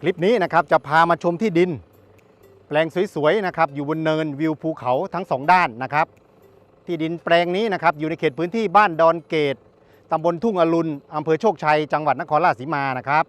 คลิปนี้นะครับจะพามาชมที่ดิน แปลงสวยๆนะครับอยู่บนเนินวิวภูเขาทั้งสองด้านนะครับที่ดินแปลงนี้นะครับอยู่ในเขตพื้นที่บ้านดอนเกตตำบลทุ่งอรุณอำเภอโชคชัย จังหวัดนครราชสีมานะครับ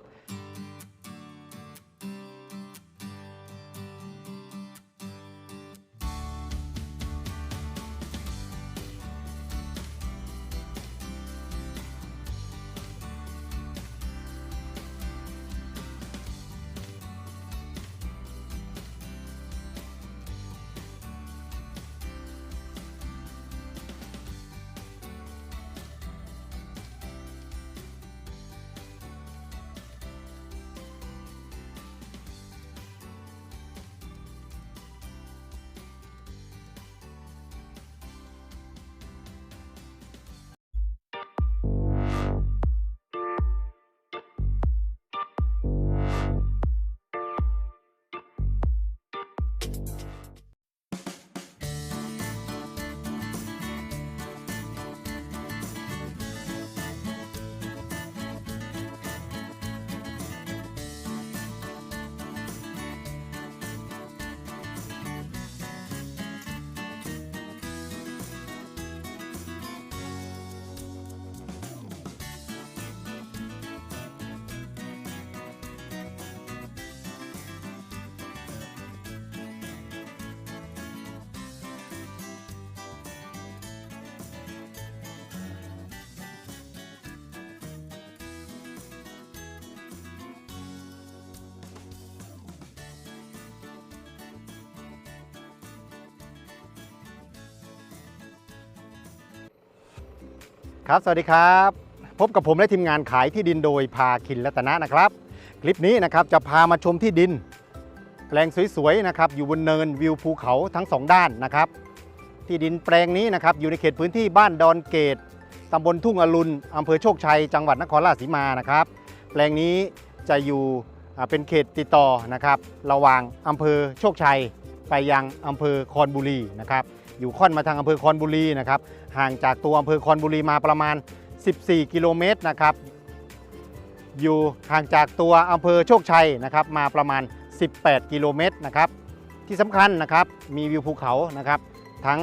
ครับ สวัสดีครับ พบกับผมและทีมงานขายที่ดินโดยพาคินรัตนะนะครับ คลิปนี้นะครับจะพามาชมที่ดิน แปลงสวยๆนะครับอยู่บนเนินวิวภูเขาทั้งสองด้านนะครับ ที่ดินแปลงนี้นะครับอยู่ในเขตพื้นที่บ้านดอนเกตตำบลทุ่งอรุณอำเภอโชคชัย จังหวัดนครราชสีมานะครับ แปลงนี้จะอยู่เป็นเขตติดต่อนะครับ ระหว่างอำเภอโชคชัย ไปยังอำเภอคอนบุรีนะครับอยู่ค่อนมาทางอำเภอคอนบุรีนะครับห่างจากตัวอำเภอคอนบุรีมาประมาณ 14 กิโลเมตรนะครับอยู่ห่างจากตัวอำเภอโชคชัยนะครับมาประมาณ 18 กิโลเมตรนะครับที่สำคัญนะครับมีวิวภูเขานะครับทั้ง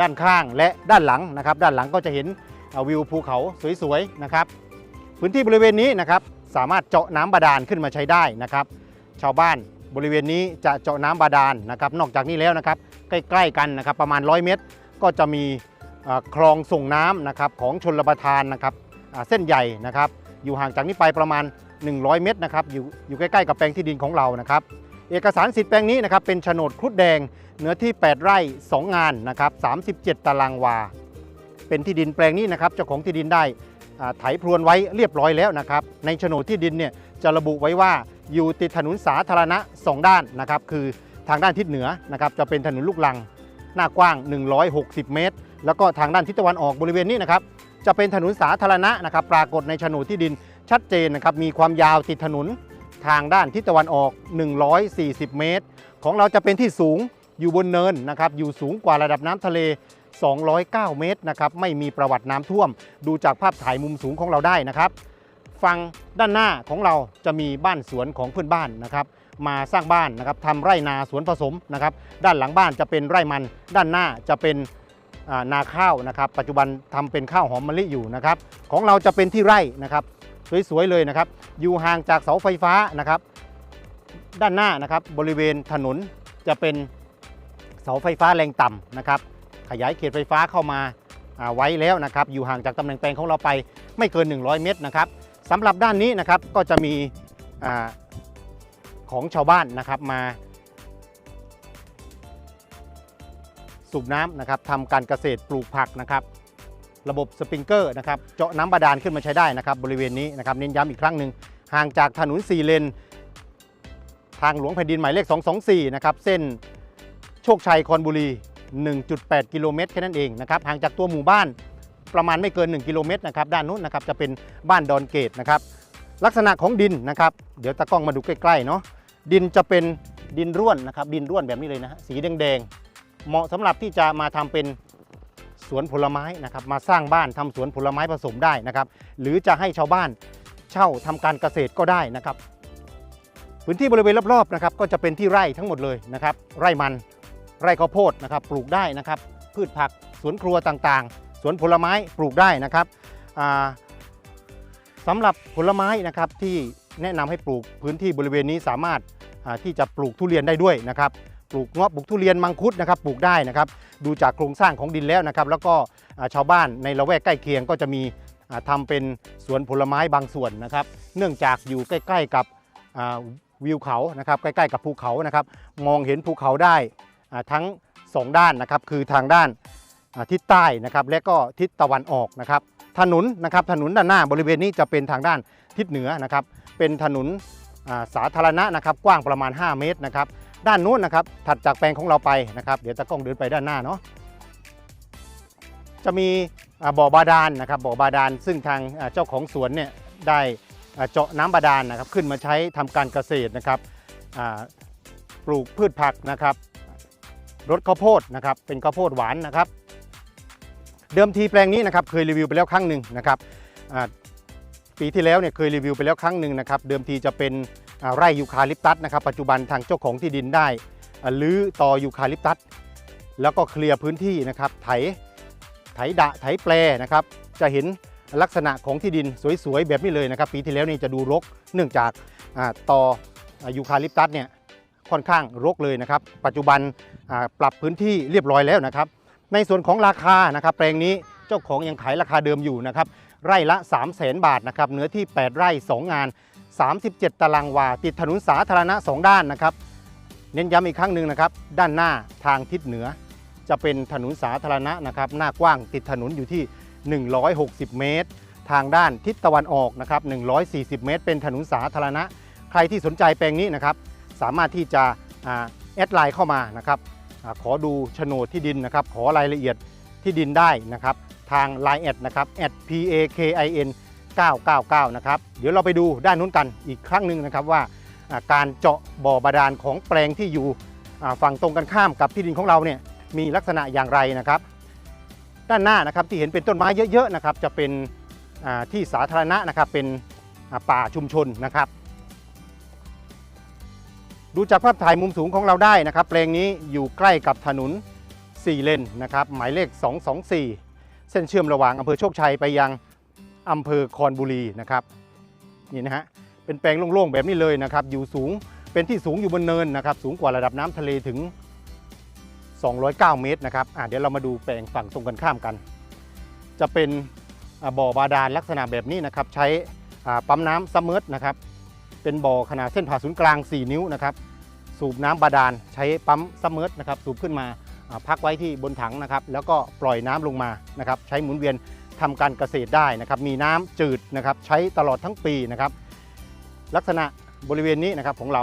ด้านข้างและด้านหลังนะครับด้านหลังก็จะเห็นวิวภูเขาสวยๆนะครับพื้นที่บริเวณนี้นะครับสามารถเจาะน้ำบาดาลขึ้นมาใช้ได้นะครับ ชาวบ้าน บริเวณนี้จะเจาะน้ำบาดาลนะครับ นอกจากนี้แล้วนะครับ ใกล้ ๆ กันนะครับ ประมาณ 100 เมตร ก็จะมีคลองส่งน้ำนะครับของชนรประทานนะครับเส้นใหญ่นะครับ อยู่ห่างจากนี้ไปประมาณ 100 เมตรนะครับอยู่อยู่ใกล้ ๆ กับแปลงที่ดินของเรานะครับ เอกสารสิทธิ์แปลงนี้นะครับเป็นโฉนดครุฑแดงเนื้อที่ 8 ไร่ 2 งานนะครับ37 ตารางวา เป็นที่ดินแปลงนี้นะครับเจ้าของที่ดินได้ ไถพรวนไว้เรียบร้อยแล้วนะครับ ในโฉนดที่ดินเนี่ยจะระบุไว้ว่าอยู่ติดถนนสาธารณะ 2 ด้านนะครับ คือทางด้านทิศเหนือนะครับจะเป็นถนนลูกลัง หน้ากว้าง 160 เมตร แล้วก็ทางด้านทิศตะวันออกบริเวณนี้นะครับจะเป็นถนนสาธารณะนะครับปรากฏในโฉนดที่ดินชัดเจนนะครับมีความยาวติดถนนทางด้านทิศตะวันออก 140 เมตร ของเราจะเป็นที่สูงอยู่บนเนินนะครับอยู่สูงกว่าระดับน้ำทะเล 209 เมตรนะครับไม่มีประวัติน้ำท่วม ดูจากภาพถ่ายมุมสูงของเราได้นะครับฝั่งด้านหน้าของเราจะมีบ้านสวนของเพื่อนบ้านนะครับมาสร้างบ้านนะครับทำไร่นาสวนผสมนะครับด้านหลังบ้านจะเป็นไร่มัน ด้านหน้าจะเป็นนาข้าวนะครับ ปัจจุบันทำเป็นข้าวหอมมะลิอยู่นะครับ ของเราจะเป็นที่ไร่นะครับ สวยๆเลยนะครับ อยู่ห่างจากเสาไฟฟ้านะครับ ด้านหน้านะครับบริเวณถนนจะเป็นเสาไฟฟ้าแรงต่ำนะครับ ขยายเขตไฟฟ้าเข้ามาไว้แล้วนะครับอยู่ห่างจากตำแหน่งแปลงของเราไปไม่เกิน 100 เมตรนะครับสำหรับด้านนี้นะครับก็จะมีอของชาวบ้านนะครับมา สูบน้ำนะครับทำการเกษตรปลูกผักนะครับ ระบบสปริงเกอร์นะครับเจาะน้ำบาดาลขึ้นมาใช้ได้นะครับ บริเวณนี้นะครับเน้นย้ำอีกครั้งหนึ่งห่างจากถนน4เลน ทางหลวงแผ่นดินหมายเลข 224 นะครับเส้นโชคชัยคอนบุรี 1.8 กิโลเมตรแค่นั้นเองนะครับห่างจากตัวหมู่บ้านประมาณไม่เกิน 1 กิโลเมตรนะครับด้านนู้นนะครับจะเป็นบ้านดอนเกตนะครับลักษณะของดินนะครับ เดี๋ยวตากล้องมาดูใกล้ๆเนาะดินจะเป็นดินร่วนนะครับดินร่วนแบบนี้เลยนะฮะสีแดงๆ เหมาะสำหรับที่จะมาทำเป็นสวนผลไม้นะครับมาสร้างบ้านทำสวนผลไม้ผสมได้นะครับ หรือจะให้ชาวบ้านเช่าทำการเกษตรก็ได้นะครับ พื้นที่บริเวณรอบๆนะครับก็จะเป็นที่ไร่ทั้งหมดเลยนะครับไร่มัน ไร่ข้าวโพดนะครับปลูกได้นะครับ พืชผักสวนครัวต่างๆ สวนผลไม้ปลูกได้นะครับอ่าสำหรับผลไม้นะครับที่แนะนำให้ปลูกพื้นที่บริเวณนี้สามารถที่จะปลูกทุเรียนได้ด้วยนะครับปลูกเงาะปลูกทุเรียนมังคุดนะครับปลูกได้นะครับ ดูจากโครงสร้างของดินแล้วนะครับ แล้วก็ชาวบ้านในละแวกใกล้เคียงก็จะมีอ่าทำเป็นสวนผลไม้บางส่วนนะครับ เนื่องจากอยู่ใกล้ ๆกับวิวเขานะครับ ใกล้ ๆ กับภูเขานะครับ มองเห็นภูเขาได้ ทั้งสองด้านนะครับคือทางด้านทิศใต้นะครับและก็ทิศตะวันออกนะครับถนนนะครับถนนด้านหน้าบริเวณนี้จะเป็นทางด้านทิศเหนือนะครับเป็นถนนสาธารณะนะครับกว้างประมาณ 5 เมตรนะครับด้านนู้นนะครับถัดจากแปลงของเราไปนะครับ เดี๋ยวตะกล้องเดินไปด้านหน้าเนาะจะมีบ่อบาดาลนะครับบ่อบาดาลซึ่งทางเจ้าของสวนเนี่ยได้เจาะน้ำบาดาลนะครับขึ้นมาใช้ทำการเกษตรนะครับปลูกพืชผักนะครับ รดข้าวโพดนะครับเป็นข้าวโพดหวานนะครับ เดิมทีแปลงนี้นะครับเคยรีวิวไปแล้วครั้งหนึ่งนะครับปีที่แล้วเนี่ยเคยรีวิวไปแล้วครั้งหนึ่งนะครับเดิมทีจะเป็นไร่ยูคาลิปตัสนะครับปัจจุบันทางเจ้าของที่ดินได้ลื้อต่อยูคาลิปตัสแล้วก็เคลียร์พื้นที่นะครับไถไถดะไถแปลนะครับ จะเห็นลักษณะของที่ดินสวยๆแบบนี้เลยนะครับ ปีที่แล้วนี่จะดูรกเนื่องจากตออยูคาลิปตัสเนี่ยค่อนข้างรกเลยนะครับ ปัจจุบัน ปรับพื้นที่เรียบร้อยแล้วนะครับ ในส่วนของราคานะครับแปลงนี้เจ้าของยังขายราคาเดิมอยู่นะครับไร่ละ 3 0 0แสนบาทนะครับเนื้อที่ 8 ไร่ 2 งาน 37 ตารางวา ติดถนนสาธารณะ 2 ด้านนะครับเน้นย้ำอีกครั้งหนึ่งนะครับด้านหน้าทางทิศเหนือ จะเป็นถนนสาธารณะนะครับหน้ากว้างติดถนนอยู่ที่ 160 เมตร ทางด้านทิศตะวันออกนะครับ140 เมตร เป็นถนนสาธารณะ ใครที่สนใจแปลงนี้นะครับสามารถที่จะอ่าแอดไลน์เข้ามานะครับ ขอดูโฉนดที่ดินนะครับขอรายละเอียดที่ดินได้นะครับทาง Line แอดนะครับ p a k i n 999 นะครับ เดี๋ยวเราไปดูด้านนู้นกันอีกครั้งหนึ่งนะครับว่าการเจาะบ่อบาดาลของแปลงที่อยู่ฝั่งตรงกันข้ามกับที่ดินของเราเนี่ยมีลักษณะอย่างไรนะครับ ด้านหน้านะครับที่เห็นเป็นต้นไม้เยอะๆนะครับจะเป็นที่สาธารณะนะครับเป็นป่าชุมชนนะครับ ดูจากภาพถ่ายมุมสูงของเราได้นะครับแปลงนี้อยู่ใกล้กับถนน 4 เลนนะครับหมายเลข 224 เส้นเชื่อมระหว่างอำเภอโชคชัยไปยังอำเภอคอนบุรีนะครับนี่นะฮะเป็นแปลงโล่งๆแบบนี้เลยนะครับอยู่สูงเป็นที่สูงอยู่บนเนินนะครับสูงกว่าระดับน้ำทะเลถึง 209 เมตรนะครับเดี๋ยวเรามาดูแปลงฝั่งตรงกันข้ามกัน จะเป็นบ่อบาดาลลักษณะแบบนี้นะครับใช้ปั๊มน้ำซัมเมอร์นะครับ เป็นบ่อขนาดเส้นผ่าศูนย์กลาง 4 นิ้วนะครับสูบน้ำบาดาลใช้ปั๊มซัมเมอร์นะครับสูบขึ้นมาพักไว้ที่บนถังนะครับแล้วก็ปล่อยน้ำลงมานะครับใช้หมุนเวียนทำการเกษตรได้นะครับมีน้ำจืดนะครับใช้ตลอดทั้งปีนะครับลักษณะบริเวณนี้นะครับของเรา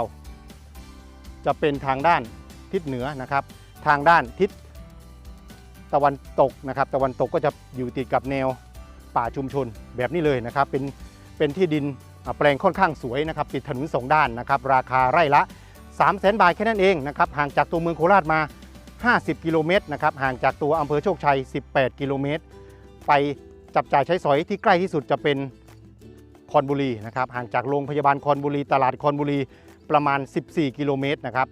จะเป็นทางด้านทิศเหนือนะครับ ทางด้านทิศตะวันตกนะครับ ตะวันตกก็จะอยู่ติดกับแนวป่าชุมชนแบบนี้เลยนะครับเป็นเป็นที่ดิน แปลงค่อนข้างสวยนะครับติดถนนสองด้านนะครับราคาไร่ละ 3 0 0 0 0 0บาทแค่นั้นเองนะครับห่างจากตัวเมืองโคราชมา 50 กิโลเมตรนะครับห่างจากตัวอำเภอโชคชัย 18 กิโลเมตร ไปจับจ่ายใช้สอยที่ใกล้ที่สุดจะเป็นคอนบุรีนะครับห่างจากโรงพยาบาลคอนบุรี ตลาดคอนบุรีประมาณ 14 กิโลเมตรนะครับ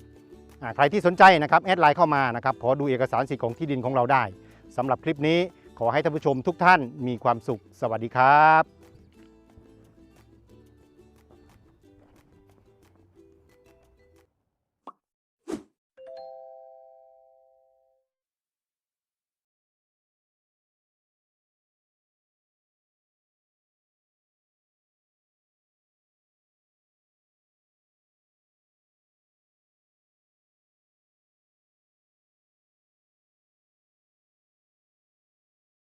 ใครที่สนใจนะครับแอดไลน์เข้ามานะครับขอดูเอกสารสิทธิ์ของที่ดินของเราได้สำหรับคลิปนี้ขอให้ท่านผู้ชมทุกท่านมีความสุข สวัสดีครับ